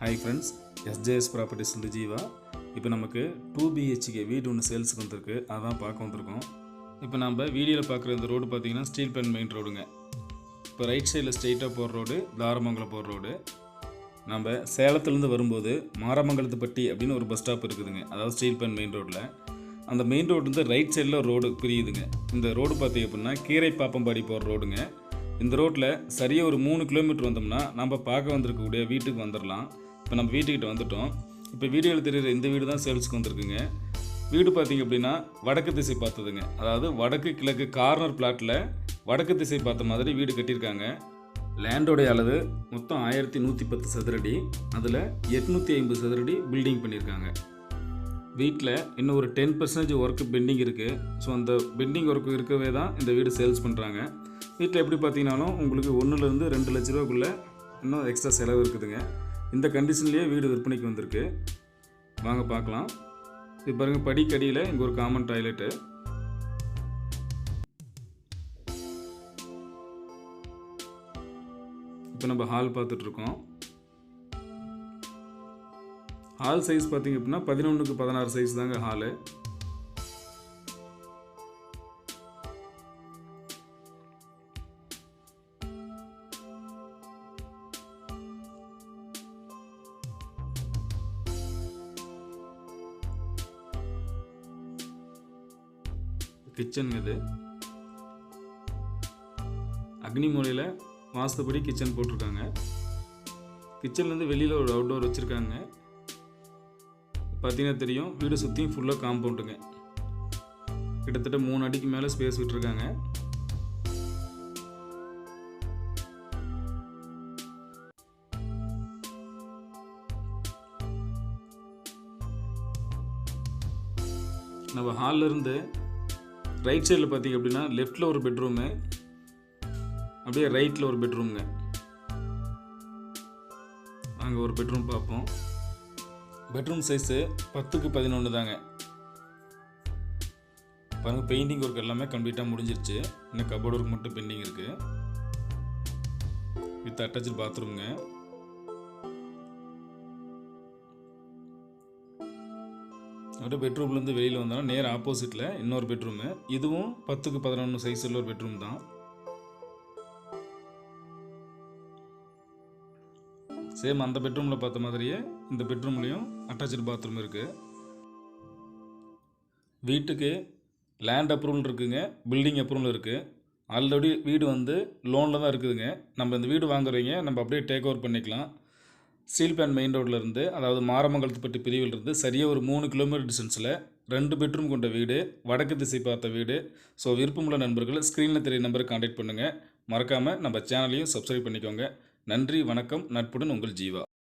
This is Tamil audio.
ஹாய் ஃப்ரெண்ட்ஸ் எஸ்ஜேஎஸ் ப்ராப்பர்ட்டிஸ் இந்த ஜீவா. இப்போ நமக்கு டூ பிஹெச்கே வீடு ஒன்று சேல்ஸுக்கு வந்திருக்கு. அதான் பார்க்க வந்திருக்கோம். இப்போ நம்ம வீடியோவில் பார்க்குற இந்த ரோடு பார்த்தீங்கன்னா ஸ்டீல் பிளான் மெயின் ரோடுங்க. இப்போ ரைட் சைடில் ஸ்ட்ரெயிட்டாக போகிற ரோடு தாரமங்கலம் போகிற ரோடு. நம்ம சேலத்துலேருந்து வரும்போது மாரமங்கலத்துப்பட்டி அப்படின்னு ஒரு பஸ் ஸ்டாப் இருக்குதுங்க. அதாவது ஸ்டீல் பிளான் மெயின் ரோட்டில் அந்த மெயின் ரோடு வந்து ரைட் சைடில் ரோடு பிரியுதுங்க. இந்த ரோடு பார்த்தீங்க அப்படின்னா கீரை பாப்பம்பாடி போகிற ரோடுங்க இந்த ரோட்டில் சரியாக ஒரு மூணு கிலோமீட்டர் வந்தோம்னா நம்ம பார்க்க வந்திருக்கக்கூடிய வீட்டுக்கு வந்துடலாம் இப்போ நம்ம வீட்டுக்கிட்ட வந்துட்டோம். இப்போ வீடியோவில் தெரியுற இந்த வீடு தான் சேல்ஸுக்கு வந்திருக்குங்க. வீடு பார்த்தீங்க அப்படின்னா வடக்கு திசை பார்த்ததுங்க. அதாவது வடக்கு கிழக்கு கார்னர் பிளாட்டில் வடக்கு திசை பார்த்த மாதிரி வீடு கட்டியிருக்காங்க. லேண்டோடைய அளவு மொத்தம் ஆயிரத்தி நூற்றி பத்து சதுரடி. அதில் எட்நூற்றி ஐம்பது சதுரடி பில்டிங் பண்ணியிருக்காங்க. வீட்டில் இன்னும் ஒரு டென் பர்சன்டேஜ் ஒர்க்கு பெண்டிங் இருக்குது ஸோ அந்த பெண்டிங் ஒர்க்கு இருக்கவே தான் இந்த வீடு சேல்ஸ் பண்ணுறாங்க வீட்டில் எப்படி பார்த்தீங்கன்னாலும் உங்களுக்கு ஒன்றுலேருந்து ரெண்டு லட்ச ரூபாக்குள்ளே இன்னும் எக்ஸ்ட்ரா செலவு இருக்குதுங்க. இந்த கண்டிஷன்லேயே வீடு விற்பனைக்கு வந்திருக்கு. வாங்க பார்க்கலாம். இது பாருங்கள் படிக்கடியில் இங்கே ஒரு காமன் டாய்லெட்டு இப்போ நம்ம ஹால் பார்த்துட்ருக்கோம். ஹால் சைஸ் பார்த்தீங்க அப்படின்னா பதினொன்றுக்கு பதினாறு சைஸ் தாங்க ஹாலு கிச்சன் இது. அக்னி மூலையில் வாஸ்துபடி கிச்சன் போட்டிருக்காங்க. கிச்சன்லேருந்து வெளியில் ஒரு அவுட்டோர் வச்சுருக்காங்க. பார்த்தீங்கன்னா தெரியும் வீடு சுற்றியும் ஃபுல்லாக காம்பவுண்டுங்க கிட்டத்தட்ட மூணு அடிக்கு மேலே ஸ்பேஸ் விட்டுருக்காங்க. நம்ம ஹாலில் இருந்து ரைட் சைடில் பார்த்தீங்க அப்படின்னா லெஃப்டில் ஒரு பெட்ரூமு அப்படியே ரைட்டில் ஒரு பெட்ரூமுங்க நாங்கள் ஒரு பெட்ரூம் பார்ப்போம் பெட்ரூம் சைஸு பத்துக்கு பதினொன்று தாங்க. பாருங்க பெயிண்டிங் ஒர்க் எல்லாமே கம்ப்ளீட்டாக முடிஞ்சிருச்சு. இன்னும் கபோர்டு ஒர்க் மட்டும் பெண்டிங் இருக்குது வித் அட்டாச்சு பாத்ரூம்ங்க அப்படியே பெட்ரூம்லேருந்து வெளியில் வந்தோம்னா நேர் ஆப்போசிட்டில் இன்னொரு பெட்ரூமு. இதுவும் பத்துக்கு பதினொன்று சைஸ் உள்ள ஒரு பெட்ரூம் தான். சேம் அந்த பெட்ரூமில் பார்த்த மாதிரியே இந்த பெட்ரூம்லேயும் அட்டாச்சு பாத்ரூம் இருக்குது வீட்டுக்கு லேண்ட் அப்ரூவல் இருக்குதுங்க பில்டிங் அப்ரூவல் இருக்குது ஆல்ரெடி வீடு வந்து லோனில் தான் இருக்குதுங்க. நம்ம இந்த வீடு வாங்குறீங்க நம்ம அப்படியே டேக் ஓவர் பண்ணிக்கலாம். ஸ்டீல் மெயின் ரோட்லேருந்து அதாவது மாரமங்கலத்துப்பட்டி பிரிவில் இருந்து சரியாக ஒரு மூணு கிலோமீட்டர் டிஸ்டன்ஸில் ரெண்டு பெட்ரூம் கொண்ட வீடு வடக்கு திசை பார்த்த வீடு. ஸோ விருப்பமுள்ள நண்பர்கள் ஸ்க்ரீனில் தெரிய நம்பருக்கு காண்டாக்ட் பண்ணுங்கள் மறக்காமல் நம்ம சேனலையும் சப்ஸ்கிரைப் பண்ணிக்கோங்க. நன்றி வணக்கம். நட்புடன் உங்கள் ஜீவா.